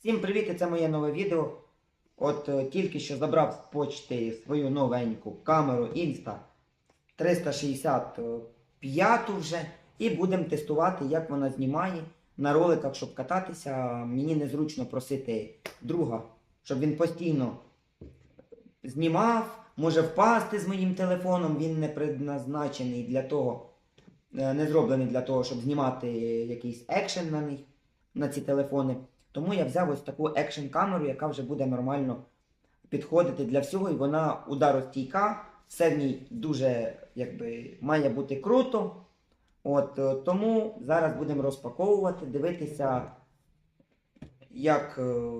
Всім привіт! Це моє нове відео. От е, тільки що забрав з почти свою новеньку камеру Insta 365 вже. І будемо тестувати, як вона знімає на роликах, щоб кататися. Мені незручно просити друга, щоб він постійно знімав, може впасти з моїм телефоном. Він не предназначений для того, е, не зроблений для того, щоб знімати якийсь екшен на них, на ці телефони. Тому я взяв ось таку екшн камеру, яка вже буде нормально підходити для всього, і вона ударостійка, все в ній дуже якби, має бути круто. От, е, тому зараз будемо розпаковувати, дивитися, як, е,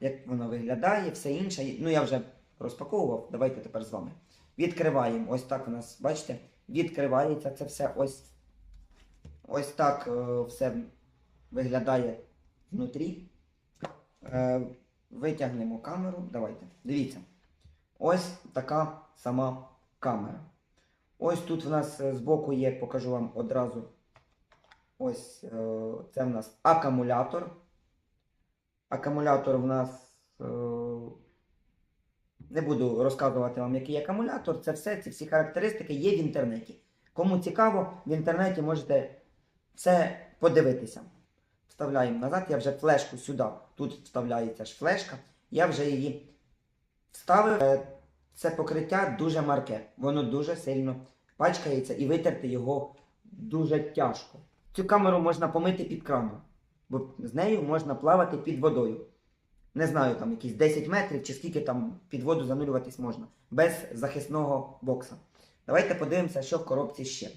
як вона виглядає, все інше. Ну, я вже розпаковував, давайте тепер з вами. Відкриваємо. Ось так у нас, бачите, відкривається це все ось. Ось так е, все виглядає внутрі. Е, витягнемо камеру. Давайте. Дивіться. Ось така сама камера. Ось тут в нас е, збоку є, покажу вам одразу. Ось е, це в нас акумулятор. Акумулятор в нас. Не буду розказувати вам, який акумулятор. Це все, ці всі характеристики є в інтернеті. Кому цікаво, в інтернеті можете все подивитися. Вставляємо назад. Я вже флешку сюди. Тут вставляється ж флешка. Я вже її вставив. Е, Це покриття дуже марке. Воно дуже сильно пачкається і витерти його дуже тяжко. Цю камеру можна помити під краном, бо з нею можна плавати під водою. Не знаю, там якісь 10 метрів чи скільки там під воду занурюватись можна. Без захисного бокса. Давайте подивимося, що в коробці ще.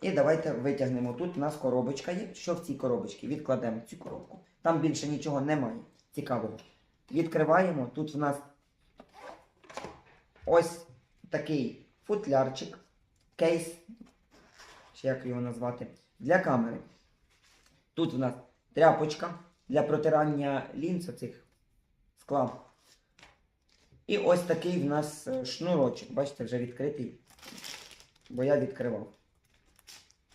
І давайте витягнемо. Тут у нас коробочка є. Що в цій коробочці? Відкладемо цю коробку. Там більше нічого немає. Цікавого. Відкриваємо. Тут в нас ось такий футлярчик, кейс, чи як його назвати, для камери. Тут в нас тряпочка для протирання лінз цих скла. І ось такий в нас шнурочок. Бачите, вже відкритий, бо я відкривав.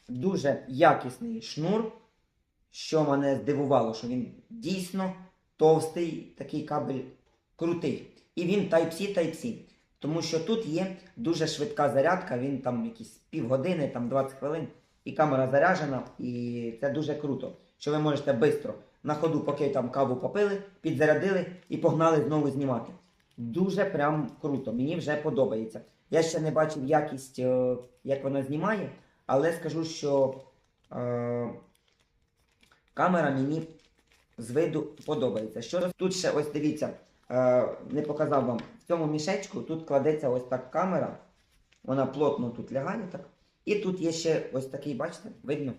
Дуже якісний шнур, що мене здивувало, що він дійсно товстий, такий кабель крутий. І він Type-C, Type-C. Тому що тут є дуже швидка зарядка, він там якісь півгодини, там 20 хвилин, і камера заряджена, і це дуже круто. Що ви можете швидко на ходу, поки там каву попили, підзарядили і погнали знову знімати. Дуже прям круто. Мені вже подобається. Я ще не бачив якість, е, як вона знімає, але скажу, що е, камера мені з виду подобається. Що тут ще ось дивіться, е, не показав вам в цьому мішечку. Тут кладеться ось так камера. Вона плотно тут лягає так. І тут є ще ось такий, бачите, видно?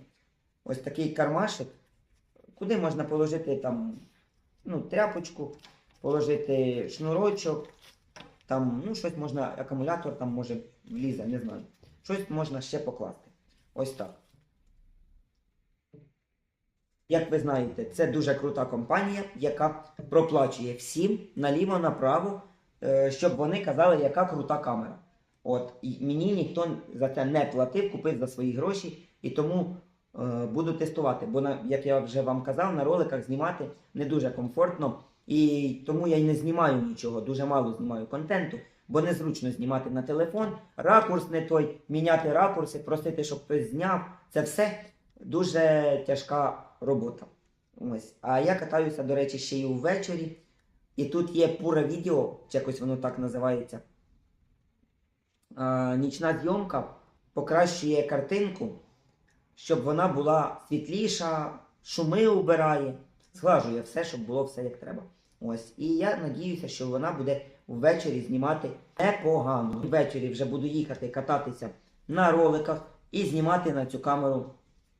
Ось такий кармашик, куди можна положити там ну, тряпочку, положити шнурочок, там, ну, щось можна, акумулятор там може влізе, не знаю. Щось можна ще покласти. Ось так. Як ви знаєте, це дуже крута компанія, яка проплачує всім наліво-направо, е, щоб вони казали, яка крута камера. От, і мені ніхто за це не платив, купив за свої гроші, і тому е, буду тестувати. Бо, як я вже вам казав, на роликах знімати не дуже комфортно. І тому я й не знімаю нічого, дуже мало знімаю контенту, бо незручно знімати на телефон, ракурс не той, міняти ракурси, просити, щоб хтось зняв. Це все дуже тяжка робота. Ось. А я катаюся, до речі, ще й увечері. І тут є пуре відео, чи якось воно так називається. А, нічна зйомка покращує картинку, щоб вона була світліша, шуми убирає, зглажує все, щоб було все як треба. Ось. І я надіюся, що вона буде ввечері знімати непогано. Ввечері вже буду їхати кататися на роликах і знімати на цю камеру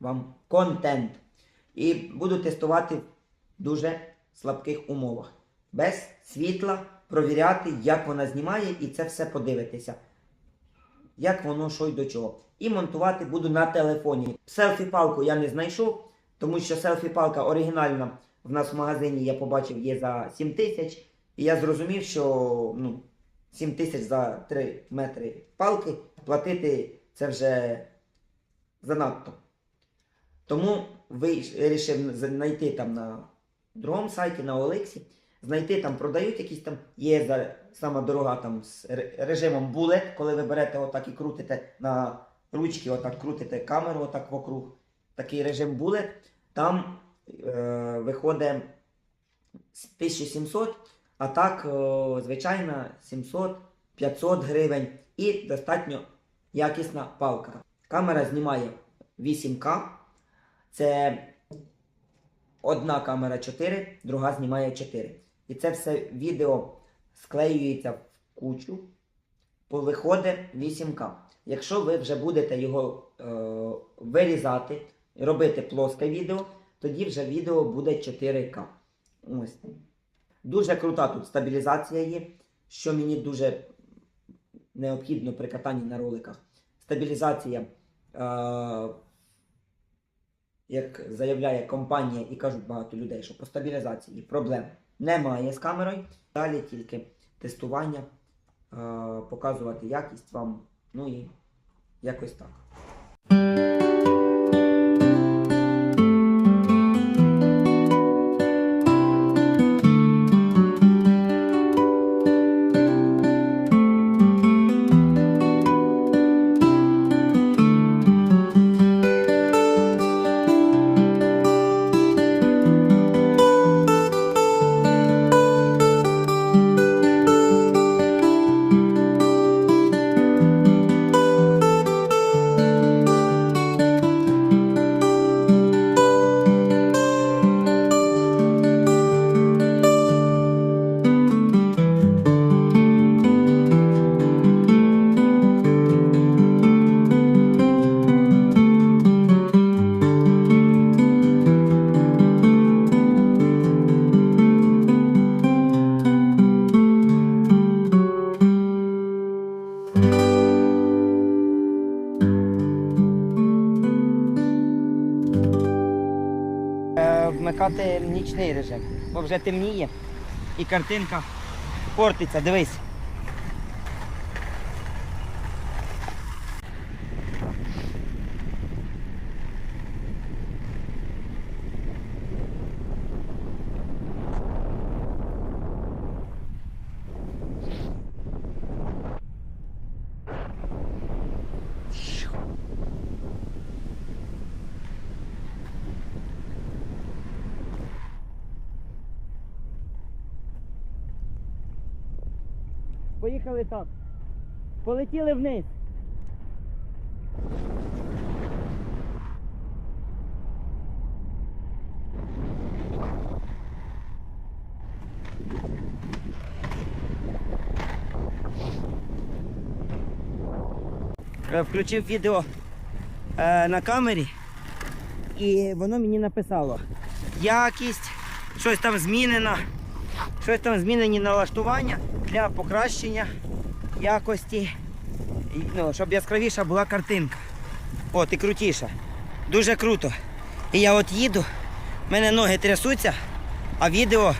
вам контент. І буду тестувати в дуже слабких умовах. Без світла, провіряти, як вона знімає, і це все подивитися. Як воно що й до чого. І монтувати буду на телефоні. Селфі-палку я не знайшов, тому що селфі-палка оригінальна в нас в магазині я побачив є за 7 тисяч. І я зрозумів, що ну, 7 тисяч за 3 метри палки платити це вже занадто. Тому вирішив знайти там на другому сайті на Олексі. Знайти там продають якісь там, є за, сама дорога там з режимом Bullet, коли ви берете отак і крутите на ручки, отак крутите камеру отак вокруг. Такий режим Bullet. Там е, виходить з 1700, а так, е, звичайно, 700, 500 гривень і достатньо якісна палка. Камера знімає 8К. Це одна камера 4, друга знімає 4. І це все відео склеюється в кучу, виходить 8К. Якщо ви вже будете його е, вирізати, робити плоске відео, тоді вже відео буде 4К. Ось. Дуже крута тут стабілізація є, що мені дуже необхідно при катанні на роликах. Стабілізація, е, як заявляє компанія і кажуть багато людей, що по стабілізації проблем немає з камерою. Далі тільки тестування, е, показувати якість вам, ну і якось так. Нічний режим, бо вже темніє і картинка портиться, дивись. Поїхали так. Полетіли вниз. Е, Включив відео е, на камері і воно мені написало якість, щось там змінено, щось там змінені налаштування для покращення якості, ну, щоб яскравіша була картинка. От і крутіша. Дуже круто. І я от їду, в мене ноги трясуться, а відео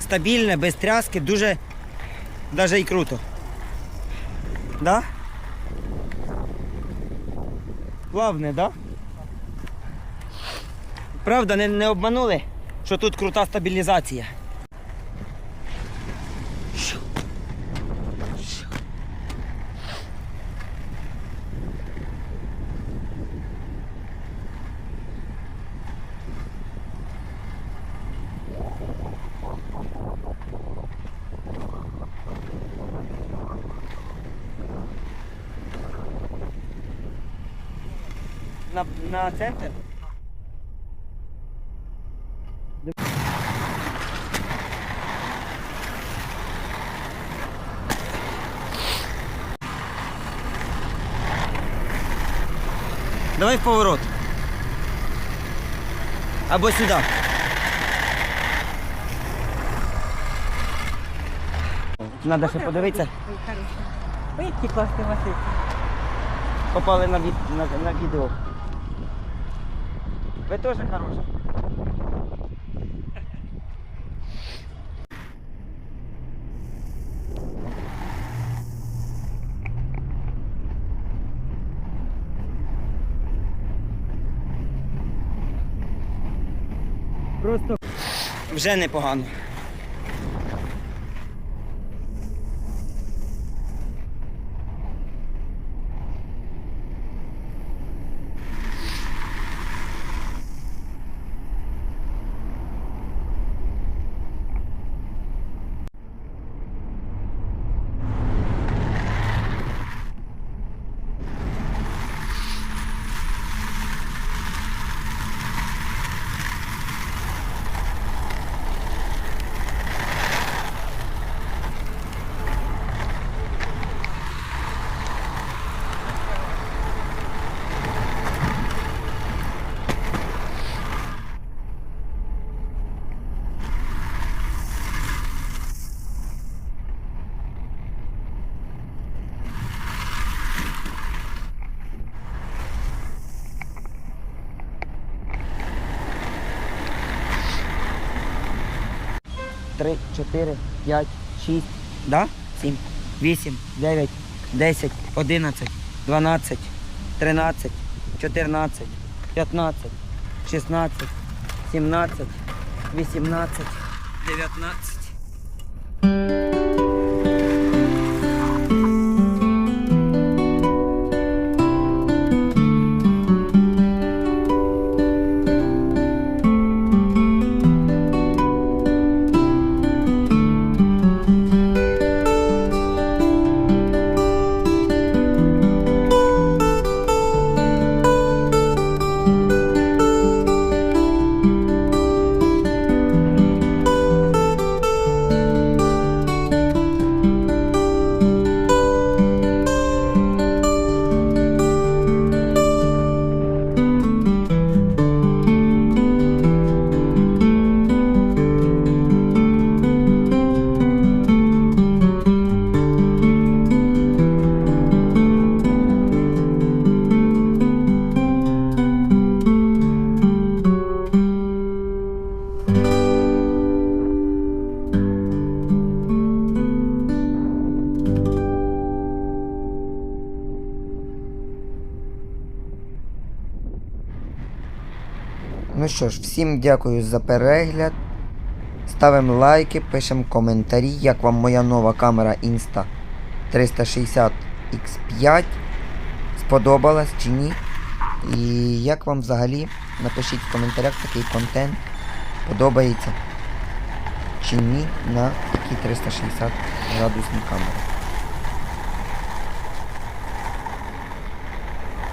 стабільне, без тряски, дуже даже і круто. Да? Плавне, да? Правда, не, не обманули, що тут крута стабілізація. На, на центр? Давай в поворот. Або сюди. Надо ще подивитися. Ой, які. Попали на, від, на, на відео. Ви теж хороші. Просто Вже непогано. 3, 4, 5, 6, да? 7, 8, 9, 10, 11, 12, 13, 14, 15, 16, 17, 18, 19. Всім дякую за перегляд. Ставимо лайки, пишемо коментарі, як вам моя нова камера Insta 360 X5. Сподобалась чи ні. І як вам взагалі, напишіть в коментарях такий контент. Подобається чи ні на такі 360 градусні камери.